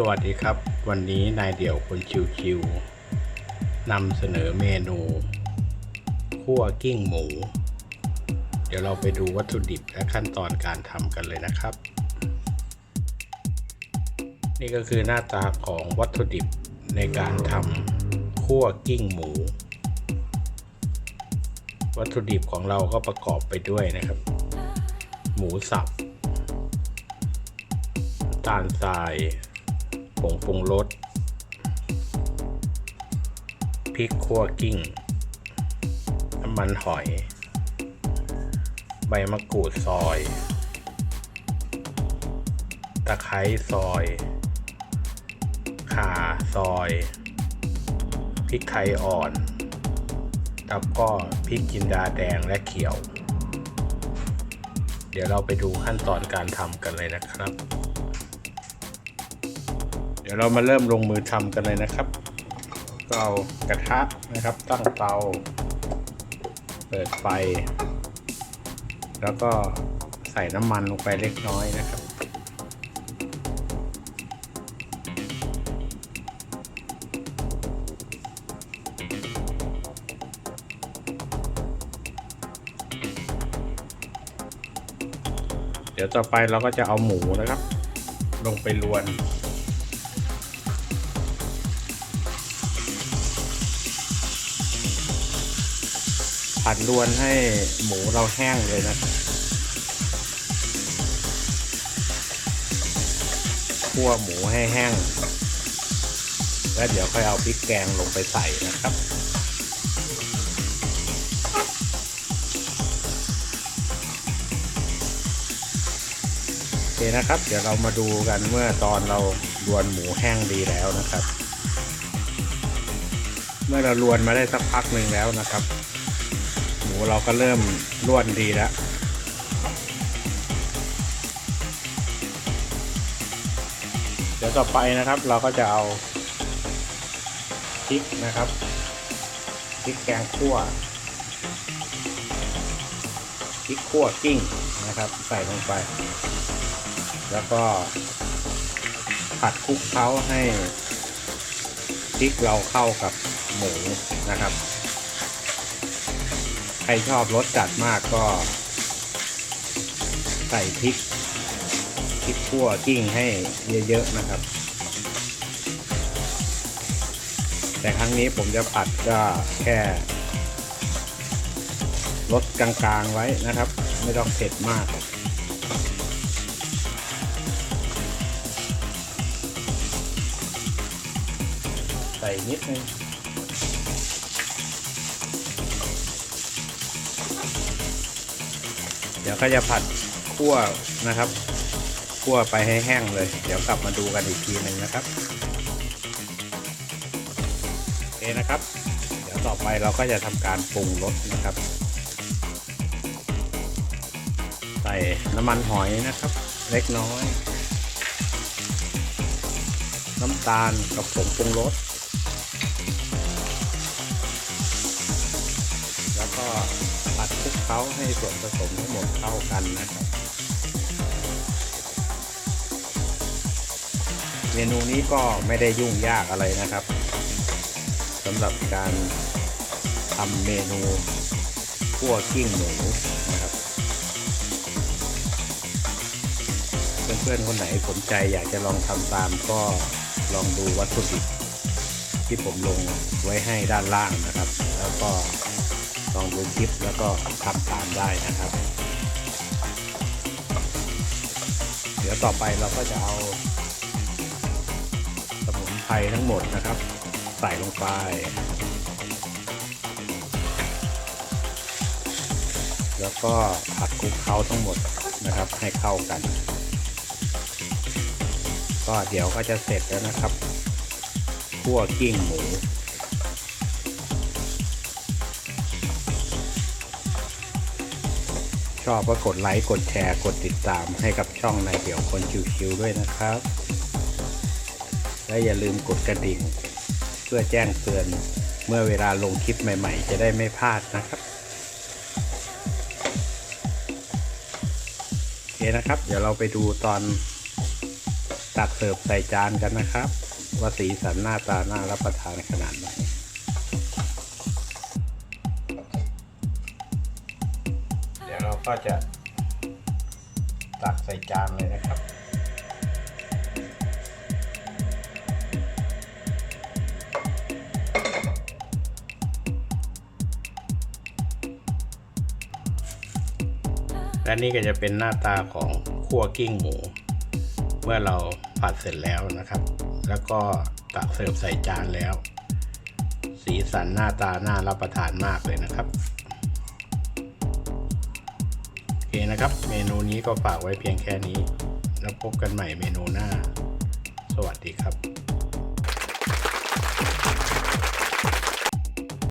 สวัสดีครับ วันนี้นายเดี่ยวคนชิวๆนำเสนอเมนูคั่วกิ้งหมู เดี๋ยวเราไปดูวัตถุดิบและขั้นตอนการทำกันเลยนะครับ นี่ก็คือหน้าตาของวัตถุดิบในการทำคั่วกิ้งหมู วัตถุดิบของเราก็ประกอบไปด้วยนะครับ หมูสับตาลทราย ผงปรุงรสพริกขั่วกิ้ง น้ำมันหอย ใบมะกรูดซอย ตะไคร้ซอย ข่าซอยพริกไทยอ่อน แล้วก็พริกจินดาแดงและเขียว เดี๋ยวเราไปดูขั้นตอนการทำกันเลยนะครับ เดี๋ยวเรามาเริ่มลงมือทำกันเลยนะครับ ก็เอากระทะนะครับ ตั้งเตา เปิดไฟ แล้วก็ใส่น้ำมันลงไปเล็กน้อยนะครับ เดี๋ยวต่อไปเราก็จะเอาหมูนะครับ ลงไปลวน ผัดลวนให้หมูเราแห้งเลยนะครับคั่วหมูให้แห้ง แล้วเดี๋ยวค่อยเอาพริกแกงลงไปใส่นะครับโอเคนะครับ เดี๋ยวเรามาดูกันเมื่อตอนเราลวนหมูแห้งดีแล้วนะครับ เมื่อเราลวนมาได้สักพักหนึ่งแล้วนะครับ เราก็เริ่มร่วนดีแล้วเดี๋ยวต่อไปนะครับ เราก็จะเอาพริกนะครับพริกแกงคั่วพริกคั่วกิ้งนะครับ ใส่ลงไป แล้วก็ผัดคลุกเคล้าให้พริกเราเข้ากับหมูนะครับ ใครชอบรสจัดมากก็ ใส่พริกพริกขั่วกิ้งให้เยอะๆนะครับ แต่ครั้งนี้ผมจะผัดก็แค่ลดกลางๆไว้นะครับ ไม่ต้องเผ็ดมากใส่นิดนึง ดี๋ยวก็จะผัดคั่วนะครับคั่วไปให้แห้งเลย เดี๋ยวกลับมาดูกันอีกทีหนึ่งนะครับโอเคนะครับ เดี๋ยวต่อไปเราก็จะทำการปรุงรสนะครับ ใส่น้ำมันหอยนะครับ เล็กน้อย น้ำตาลกับผงปรุงรสแล้วก็ ดคลุกเคล้าให้ส่วนผสมทั้งหมดเข้ากันนะครับ เมนูนี้ก็ไม่ได้ยุ่งยากอะไรนะครับสำหรับการทำเมนูคั่วกิ้งหมูนะครับ เพื่อนๆคนไหนสนใจอยากจะลองทำตามก็ลองดูวัตถุดิบที่ผมลงไว้ให้ด้านล่างนะครับ แล้วก็ ลองดูคลิปแล้วก็ทำตามได้นะครับ เดี๋ยวต่อไปเราก็จะเอาสมุนไพรทั้งหมดนะครับ ใส่ลงไปแล้วก็ผัดคลุกเคล้าทั้งหมดนะครับให้เข้ากัน ก็เดี๋ยวก็จะเสร็จแล้วนะครับ คั่วกิ้งหมู ชอบก็กดไลค์ กดแชร์ กดติดตามให้กับช่องนายเดี่ยวคนชิวๆด้วยนะครับ และอย่าลืมกดกระดิ่ง เพื่อแจ้งเตือนเมื่อเวลาลงคลิปใหม่ ๆ จะได้ไม่พลาดนะครับโอเคนะครับ เดี๋ยวเราไปดูตอนตักเสิร์ฟใส่จานกันนะครับ ว่าสีสันหน้าตาน่ารับประทานขนาดไหน ก็จะตักใส่จานเลยนะครับและนี่ก็จะเป็นหน้าตาของคั่วกิ้งหมู เมื่อเราผัดเสร็จแล้วนะครับ แล้วก็ตักเสิร์ฟใส่จานแล้ว สีสันหน้าตาน่ารับประทานมากเลยนะครับ เคนะครับ เมนูนี้ก็ฝากไว้เพียงแค่นี้ แล้วพบกันใหม่เมนูหน้า สวัสดีครับ